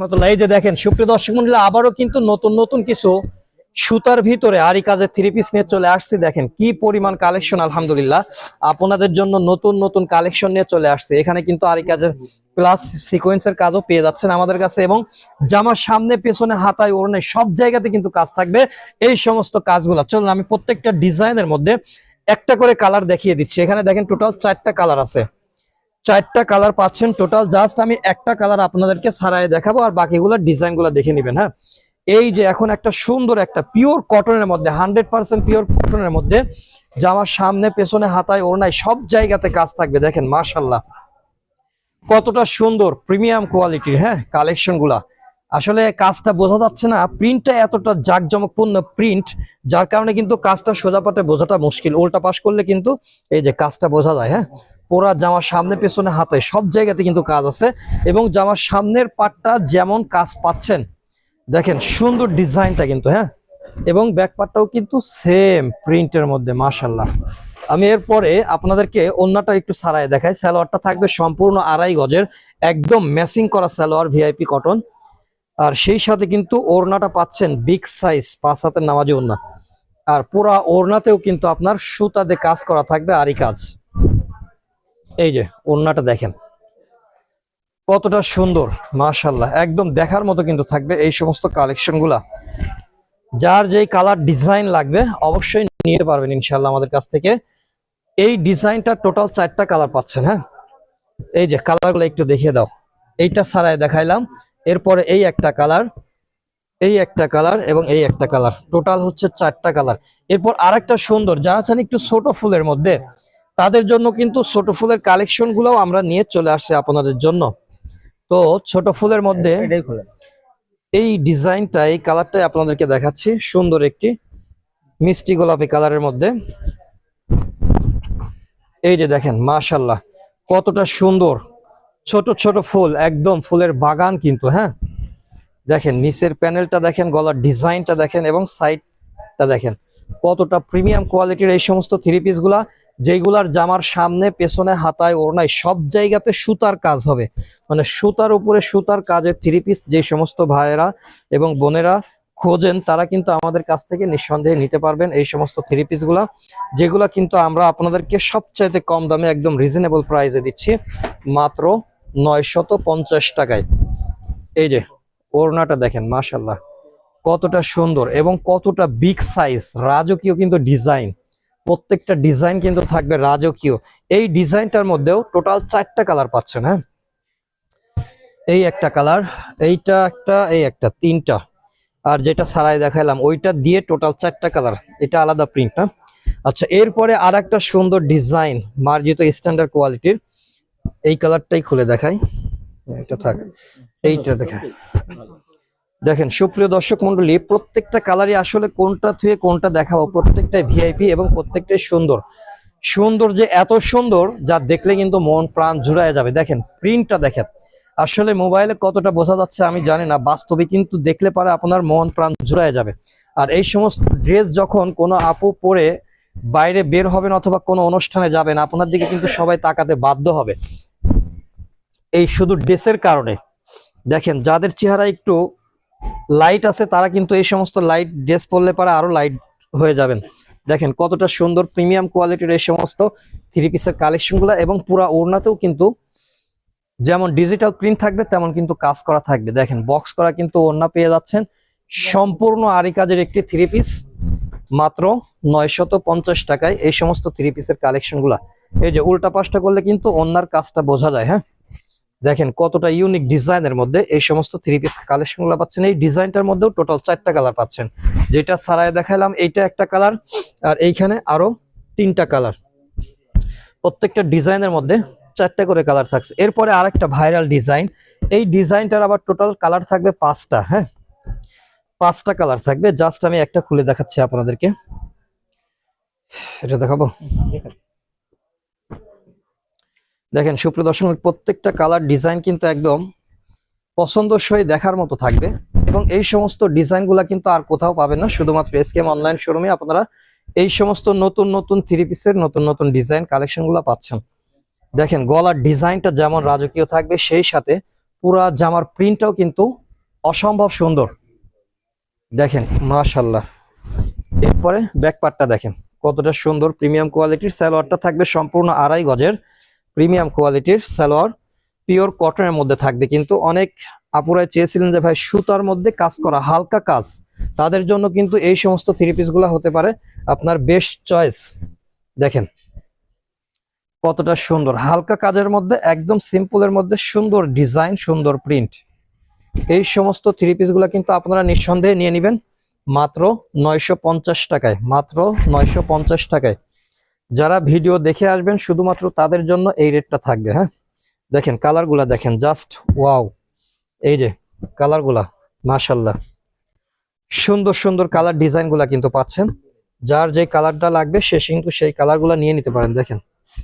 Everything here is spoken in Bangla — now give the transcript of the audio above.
রহমতুল্লাহ, এই যে দেখেন, সুপ্রিয় দর্শক মন্ডলী, আবারও কিন্তু নতুন নতুন কিছু সুতার ভিতরে আরি কাজের থ্রি পিস নিয়ে চলে আসছি। দেখেন, কি পরিমাণ কালেকশন আলহামদুলিল্লাহ। আপনাদের জন্য নতুন নতুন কালেকশন নিয়ে চলে আসছে। এখানে কিন্তু আরি কাজের প্লাস সিকোয়েন্সের কাজও পেয়ে যাচ্ছেন আমাদের কাছে এবং জামার সামনে, পেছনে, হাতায় ওড়নে সব জায়গাতে কিন্তু কাজ থাকবে। এই সমস্ত কাজগুলো, চলুন আমি প্রত্যেকটা ডিজাইনের মধ্যে একটা করে কালার দেখিয়ে দিচ্ছি। এখানে দেখেন টোটাল চারটা কালার আছে। চারটা কালার পাচ্ছেন টোটাল জাস্ট আমি একটা কালার আপনাদেরকে সারাই দেখাবো আর বাকিগুলো ডিজাইনগুলো দেখে নেবেন হ্যাঁ? এই যে এখন একটা সুন্দর একটা পিওর কটনের মধ্যে হান্ড্রেড পার্সেন্ট পিওর কটনের মধ্যে, জামার সামনে, পেছনে, হাতায়, ওড়নায় সব জায়গাতে কাজ থাকবে, দেখেন মাশাল্লাহ কতটা সুন্দর প্রিমিয়াম কোয়ালিটির হ্যাঁ কালেকশনগুলা আসলে কাজটা বোঝা যাচ্ছে না প্রিন্টটা এতটা জাঁকজমকপূর্ণ প্রিন্ট যার কারণে কিন্তু কাজটা সোজাপাটে বোঝাটা মুশকিল, উল্টা পাশ করলে কিন্তু এই যে কাজটা বোঝা যায় হ্যাঁ? পুরা জামার সামনে পেছনে হাতে সব জায়গাতে কিন্তু কাজ আছে। এবং জামার সামনের পাটটা যেমন কাজ পাচ্ছেন দেখেন সুন্দর ডিজাইনটা কিন্তু হ্যাঁ? এবং ব্যাক পার্টটাও কিন্তু সেম প্রিন্টের মধ্যে মাশাল্লাহ আমি এরপরে আপনাদেরকে অন্যটা একটু সারায় দেখাই। সালোয়ারটা থাকবে সম্পূর্ণ আড়াই গজের একদম ম্যাচিং করা সালোয়ার ভিআইপি কটন আর সেই সাথে কিন্তু ওড়নাটা পাচ্ছেন বিগ সাইজ পাঁচ হাতের নামাজি ওড়না। আর পুরা ওড়নাতেও কিন্তু আপনার সুতাতে কাজ করা থাকবে আরি কাজ। এই যে ওড়নাটা দেখেন। কতটা সুন্দর মাশাল্লাহ একদম দেখার মতো কিন্তু থাকবে এই সমস্ত কালেকশনগুলা। যার যেই কালার ডিজাইন লাগবে, অবশ্যই নিতে পারবেন ইনশাল্লাহ আমাদের কাছ থেকে। এই ডিজাইনটা টোটাল চারটা কালার পাচ্ছেন হ্যাঁ? এই যে কালারগুলো একটু দেখিয়ে দাও। এইটা ছাড়াই দেখাইলাম। এরপরে এই একটা কালার এই একটা কালার এবং এই একটা কালার টোটাল হচ্ছে চারটা কালার এরপর আরেকটা সুন্দর, যারা চান একটু ছোট ফুলের মধ্যে তাদের জন্য কিন্তু ছোট ফুলের কালেকশন গুলোও আমরা নিয়ে চলে আসছি আপনাদের জন্য। তো ছোট ফুলের মধ্যে এই ডিজাইনটা এই কালারটাই আপনাদেরকে দেখাচ্ছি সুন্দর একটি মিষ্টি গোলাপি কালারের মধ্যে। এই যে দেখেন মাশাল্লাহ কতটা সুন্দর। ছোট ছোট ফুল একদম ফুলের বাগান কিন্তু হ্যাঁ? দেখেন নিচের প্যানেলটা দেখেন গলার ডিজাইনটা দেখেন এবং সাইডটা দেখেন। কতটা প্রিমিয়াম কোয়ালিটির এই সমস্ত থ্রি পিসগুলা যেগুলার জামার সামনে, পেছনে, হাতায়, ওড়নায় সব জায়গাতে সুতার কাজ হবে। মানে সুতার উপরে সুতার কাজের থ্রি পিস যে সমস্ত ভাইয়েরা এবং বোনেরা খোঁজেন, তারা কিন্তু আমাদের কাছ থেকে নিঃসন্দেহে নিতে পারবেন এই সমস্ত থ্রি পিসগুলা, যেগুলা কিন্তু আমরা আপনাদেরকে সবচাইতে কম দামে একদম রিজনেবল প্রাইসে দিচ্ছি, মাত্র নয়শত পঞ্চাশ টাকায়। এই যে, ওড়নাটা দেখেন মাশাল্লাহ কতটা সুন্দর এবং কতটা বিগ সাইজ রাজকীয় কিন্তু ডিজাইন প্রত্যেকটা ডিজাইন কিন্তু থাকবে রাজকীয়। এই ডিজাইনটার মধ্যেও টোটাল চারটা কালার পাচ্ছেন হ্যাঁ? এই একটা কালার এইটা একটা, এই একটা, তিনটা। আর যেটা সারাই দেখালাম ওইটা দিয়ে টোটাল চারটা কালার এটা আলাদা প্রিন্ট না আচ্ছা এরপরে আর একটা সুন্দর ডিজাইন মার্জিত স্ট্যান্ডার্ড কোয়ালিটির এই কালারটাই খুলে দেখাই। এটা থাক, এইটা দেখায় দেখেন, সুপ্রিয় দর্শক মন্ডলী, প্রত্যেকটা কালারই আসলে কোনটা থেকে কোনটা দেখাবো, প্রত্যেকটাই ভিআইপি এবং প্রত্যেকটাই সুন্দর। সুন্দর যে এত সুন্দর, যা দেখলে কিন্তু মন প্রাণ জুড়ায় যাবে। দেখেন প্রিন্টটা দেখেন। আসলে মোবাইলে কতটা বোঝা যাচ্ছে আমি জানি না, বাস্তবে কিন্তু দেখলে পারে আপনার মন প্রাণ জুড়ায় যাবে। আর এই সমস্ত ড্রেস যখন কোনো আপু পরে বাইরে বের হবেন অথবা কোনো অনুষ্ঠানে যাবেন, আপনার দিকে কিন্তু সবাই তাকাতে বাধ্য হবে। এই শুধু ড্রেসের কারণে। দেখেন, যাদের চেহারা একটু লাইট আছে, তারা কিন্তু এই সমস্ত লাইট ড্রেস পরলে পারে আরও লাইট হয়ে যাবেন। দেখেন কতটা সুন্দর প্রিমিয়াম কোয়ালিটির এই সমস্ত থ্রি পিসের কালেকশনগুলো এবং পুরা ওড়নাতেও কিন্তু যেমন ডিজিটাল প্রিন্ট থাকবে, তেমন কিন্তু কাজ করা থাকবে। দেখেন বক্স করা কিন্তু ওড়না পেয়ে যাচ্ছেন। সম্পূর্ণ আরি কাজের একটি থ্রি পিস মাত্র নয়শত পঞ্চাশ টাকায় এই সমস্ত থ্রি পিসের কালেকশনগুলা এই যে উল্টা পাশটা করলে কিন্তু অন্যার কাজটা বোঝা যায় হ্যাঁ? দেখেন কতটা ইউনিক ডিজাইনের মধ্যে এই সমস্ত থ্রি পিস কালেকশনগুলো পাচ্ছেন। এই ডিজাইনটার মধ্যেও টোটাল চারটা কালার পাচ্ছেন। যেটা সারায় দেখালাম এইটা একটা কালার আর এইখানে আরও তিনটা কালার প্রত্যেকটা ডিজাইনের মধ্যে চারটা করে কালার থাকছে। এরপরে আরেকটা ভাইরাল ডিজাইন এই ডিজাইনটার আবার টোটাল কালার থাকবে পাঁচটা হ্যাঁ? পাঁচটা কালার থাকবে। জাস্ট আমি একটা খুলে দেখাচ্ছি আপনাদেরকে। এটা দেখাবো? দেখেন, সুপ্রিয় দর্শক, প্রত্যেকটা কালার ডিজাইন কিন্তু একদম পছন্দসই দেখার মতো থাকবে এবং এই সমস্ত ডিজাইনগুলো কিন্তু আর কোথাও পাবেন না। শুধুমাত্র এসকেএম অনলাইন শোরুমে আপনারা এই সমস্ত নতুন নতুন থ্রি পিসের নতুন নতুন ডিজাইন কালেকশনগুলো পাচ্ছেন। দেখেন, গলার ডিজাইনটা যেমন রাজকীয় থাকবে, সেই সাথে পুরা জামার প্রিন্টটাও কিন্তু অসম্ভব সুন্দর। দেখেন মাশাল্লাহ এরপরে ব্যাকপার্টটা দেখেন, কতটা সুন্দর প্রিমিয়াম কোয়ালিটির সালোয়ারটা থাকবে সম্পূর্ণ আড়াই গজের। প্রিমিয়াম কোয়ালিটির সালোয়ার, পিওর কটনের মধ্যে থাকবে। কিন্তু অনেক আপুরাই চেয়েছিলেন যে, ভাই, সুতার মধ্যে কাজ করা, হালকা কাজ। তাদের জন্য কিন্তু এই সমস্ত থ্রি পিসগুলো হতে পারে আপনার বেস্ট চয়েস দেখেন কতটা সুন্দর। হালকা কাজের মধ্যে, একদম সিম্পলের মধ্যে সুন্দর ডিজাইন সুন্দর প্রিন্ট এই সমস্ত থ্রি পিসগুলো কিন্তু আপনারা নিঃসন্দেহে নিয়ে নেবেন মাত্র নয়শো পঞ্চাশ টাকায়, মাত্র নয়শো পঞ্চাশ টাকায়। যারা ভিডিও দেখে আসবেন, শুধুমাত্র তাদের জন্য এই রেটটা থাকবে হ্যাঁ? দেখেন, কালারগুলা দেখেন জাস্ট ওয়াও এই যে, কালারগুলা মাশাল্লাহ সুন্দর সুন্দর কালার ডিজাইনগুলা কিন্তু পাচ্ছেন। যার যে কালারটা লাগবে, সে কিন্তু সেই কালারগুলা নিয়ে নিতে পারেন, দেখেন।